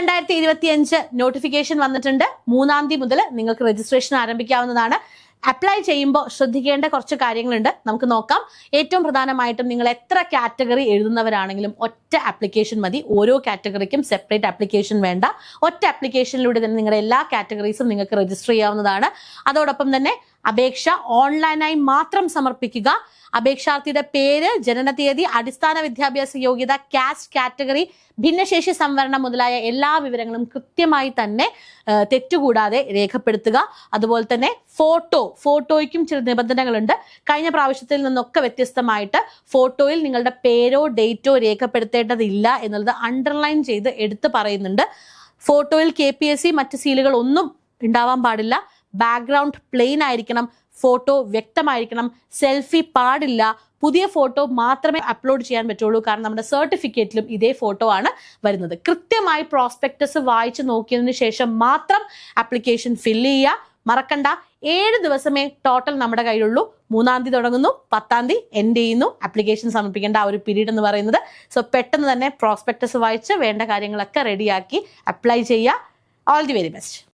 രണ്ടായിരത്തി ഇരുപത്തി അഞ്ച് നോട്ടിഫിക്കേഷൻ വന്നിട്ടുണ്ട്. മൂന്നാം തീയതി മുതൽ നിങ്ങൾക്ക് രജിസ്ട്രേഷൻ ആരംഭിക്കാവുന്നതാണ്. അപ്ലൈ ചെയ്യുമ്പോൾ ശ്രദ്ധിക്കേണ്ട കുറച്ച് കാര്യങ്ങളുണ്ട്. നമുക്ക് നോക്കാം. ഏറ്റവും പ്രധാനമായിട്ടും നിങ്ങൾ എത്ര കാറ്റഗറി എഴുതുന്നവരാണെങ്കിലും ഒറ്റ ആപ്ലിക്കേഷൻ മതി. ഓരോ കാറ്റഗറിക്കും സെപ്പറേറ്റ് ആപ്ലിക്കേഷൻ വേണ്ട. ഒറ്റ ആപ്ലിക്കേഷനിലൂടെ തന്നെ നിങ്ങളുടെ എല്ലാ കാറ്റഗറീസും നിങ്ങൾക്ക് രജിസ്റ്റർ ചെയ്യാവുന്നതാണ്. അതോടൊപ്പം തന്നെ അപേക്ഷ ഓൺലൈനായി മാത്രം സമർപ്പിക്കുക. അപേക്ഷാർത്ഥിയുടെ പേര് ജനനതീയതി അടിസ്ഥാന വിദ്യാഭ്യാസ യോഗ്യത കാസ്റ്റ് കാറ്റഗറി ഭിന്നശേഷി സംവരണം മുതലായ എല്ലാ വിവരങ്ങളും കൃത്യമായി തന്നെ തെറ്റുകൂടാതെ രേഖപ്പെടുത്തുക. അതുപോലെ തന്നെ ഫോട്ടോ ഫോട്ടോയ്ക്കും ചില നിബന്ധനകളുണ്ട്. കഴിഞ്ഞ പ്രാവശ്യത്തിൽ നിന്നൊക്കെ വ്യത്യസ്തമായിട്ട് ഫോട്ടോയിൽ നിങ്ങളുടെ പേരോ ഡേറ്റോ രേഖപ്പെടുത്തേണ്ടതില്ല എന്നുള്ളത് അണ്ടർലൈൻ ചെയ്ത് എടുത്തു പറയുന്നുണ്ട്. ഫോട്ടോയിൽ കെ പി എസ് സി മറ്റ് സീലുകൾ ഒന്നും ഉണ്ടാവാൻ പാടില്ല. ബാക്ക്ഗ്രൗണ്ട് പ്ലെയിൻ ആയിരിക്കണം ഫോട്ടോ വ്യക്തമായിരിക്കണം സെൽഫി പാടില്ല പുതിയ ഫോട്ടോ മാത്രമേ അപ്ലോഡ് ചെയ്യാൻ പറ്റുള്ളൂ. കാരണം നമ്മുടെ സർട്ടിഫിക്കറ്റിലും ഇതേ ഫോട്ടോ ആണ് വരുന്നത്. കൃത്യമായി പ്രോസ്പെക്ടസ് വായിച്ചു നോക്കിയതിനു ശേഷം മാത്രം ആപ്ലിക്കേഷൻ ഫില്ല് ചെയ്യുക. മറക്കണ്ട. ഏഴ് ദിവസമേ ടോട്ടൽ നമ്മുടെ കയ്യിലുള്ളൂ. മൂന്നാം തീയതി തുടങ്ങുന്നു. പത്താം തീയതി എൻഡ് ചെയ്യുന്നു. ആപ്ലിക്കേഷൻ സമർപ്പിക്കേണ്ട ആ ഒരു പീരീഡ് എന്ന് പറയുന്നത്. സോ പെട്ടെന്ന് തന്നെ പ്രോസ്പെക്ടസ് വായിച്ച് വേണ്ട കാര്യങ്ങളൊക്കെ റെഡിയാക്കി അപ്ലൈ ചെയ്യുക. All the very best